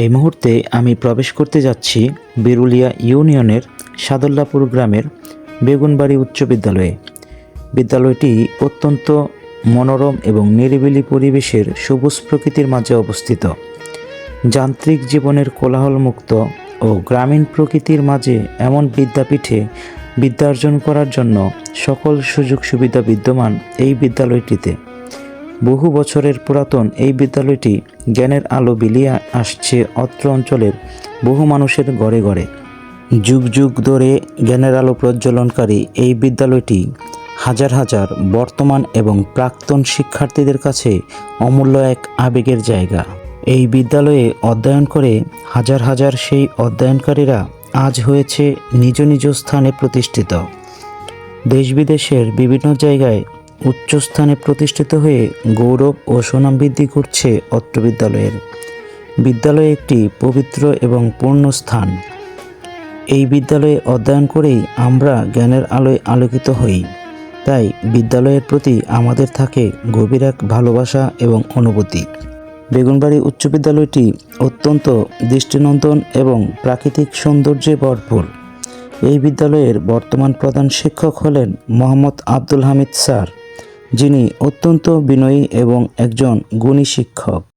এই মুহূর্তে আমি প্রবেশ করতে যাচ্ছি বিরুলিয়া ইউনিয়নের সাদুল্লাপুর গ্রামের বেগুনবাড়ি উচ্চ বিদ্যালয়ে। বিদ্যালয়টি অত্যন্ত মনোরম এবং নিরিবিলি পরিবেশের সবুজ প্রকৃতির মাঝে অবস্থিত। যান্ত্রিক জীবনের কোলাহলমুক্ত ও গ্রামীণ প্রকৃতির মাঝে এমন বিদ্যাপীঠে বিদ্যার্জন করার জন্য সকল সুযোগ সুবিধা বিদ্যমান এই বিদ্যালয়টিতে। বহু বছরের পুরাতন এই বিদ্যালয়টি জ্ঞানের আলো বিলিয়ে আসছে অত্র অঞ্চলের বহু মানুষের ঘরে ঘরে। যুগ যুগ ধরে জ্ঞানের আলো প্রজ্বলনকারী এই বিদ্যালয়টি হাজার হাজার বর্তমান এবং প্রাক্তন শিক্ষার্থীদের কাছে অমূল্য এক আবেগের জায়গা। এই বিদ্যালয়ে অধ্যয়ন করে হাজার হাজার সেই অধ্যয়নকারীরা আজ হয়েছে নিজ নিজ স্থানে প্রতিষ্ঠিত। দেশ বিদেশের বিভিন্ন জায়গায় উচ্চস্থানে প্রতিষ্ঠিত হয়ে গৌরব ও সুনাম বৃদ্ধি করছে অত্র বিদ্যালয়ের। বিদ্যালয় একটি পবিত্র এবং পূর্ণ স্থান। এই বিদ্যালয়ে অধ্যয়ন করেই আমরা জ্ঞানের আলোয় আলোকিত হই। তাই বিদ্যালয়ের প্রতি আমাদের থাকে গভীর এক ভালোবাসা এবং অনুভূতি। বেগুনবাড়ি উচ্চ বিদ্যালয়টি অত্যন্ত দৃষ্টিনন্দন এবং প্রাকৃতিক সৌন্দর্যে ভরপুর। এই বিদ্যালয়ের বর্তমান প্রধান শিক্ষক হলেন মোহাম্মদ আব্দুল হামিদ স্যার। যিনি অত্যন্ত বিনয়ী এবং একজন গুণী শিক্ষক।